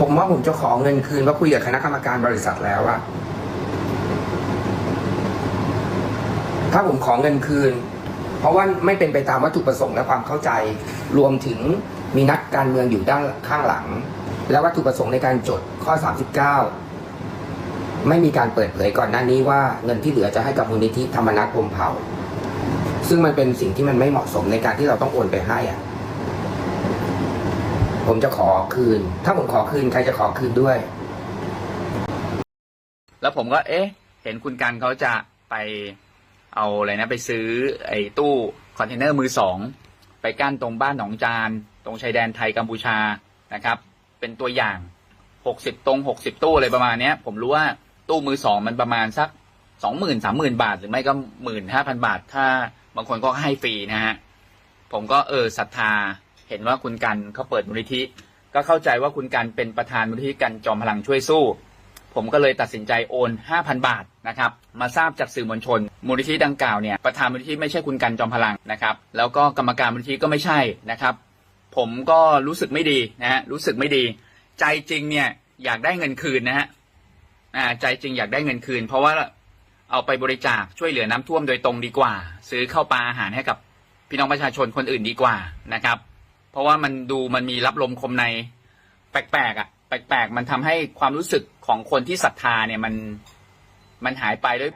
ผมว่าผมจะขอเงินคืนเพราะคุยกับคณะกรรมการบริษัทแล้วอะถ้าผมขอเงินคืน เพราะว่าไม่เป็นไปตามวัตถุประสงค์และความเข้าใจ รวมถึงมีนักการเมืองอยู่ด้านข้างหลัง และวัตถุประสงค์ในการจดข้อ 39 ไม่มีการเปิดเผยก่อนหน้านี้ว่าเงินที่เหลือจะให้กับมูลนิธิธรรมนัตพรมเผ่าซึ่งมันเป็นสิ่งที่มันไม่เหมาะสมในการที่เราต้องโอนไปให้อะ ผมจะขอคืน ถ้าผมขอคืนใครจะขอคืนด้วย แล้วผมก็ เอ๊ะ เห็นคุณกันเขาจะไปเอาอะไรนะ ไปซื้อไอ้ตู้คอนเทนเนอร์มือสองไปกั้นตรงบ้านหนองจาน ตรงชายแดนไทยกัมพูชานะครับ เป็นตัวอย่างหกสิบตรงหกสิบตู้อะไรประมาณเนี้ย ผมรู้ว่าตู้มือสองมันประมาณสักสองหมื่นสามหมื่นบาท หรือไม่ก็หมื่นห้าพันบาท ถ้าบางคนก็ให้ฟรีนะฮะผมก็เออศรัทธา เห็นว่าคุณกันเขาเปิดมูลนิธิ ก็เข้าใจว่าคุณกันเป็นประธานมูลนิธิกันจอมพลังช่วยสู้ ผมก็เลยตัดสินใจโอน 5,000 บาทนะครับ มาทราบจากสื่อมวลชน มูลนิธิดังกล่าวเนี่ยประธานมูลนิธิไม่ใช่คุณกันจอมพลังนะครับ แล้วก็กรรมการมูลนิธิก็ไม่ใช่นะครับ ผมก็รู้สึกไม่ดีนะฮะรู้สึกไม่ดี ใจจริงเนี่ยอยากได้เงินคืนนะฮะใจจริงอยากได้เงินคืน เพราะว่าเอาไปบริจาคช่วยเหลือน้ำท่วมโดยตรงดีกว่า ซื้อข้าวปลาอาหารให้กับพี่น้องประชาชนคนอื่นดีกว่านะครับ เพราะว่ามันดูมันมีรับลมคมในแปลกๆอะ แปลกๆ มันทำให้ความรู้สึกของคนที่ศรัทธาเนี่ยมันมันหายไปด้วย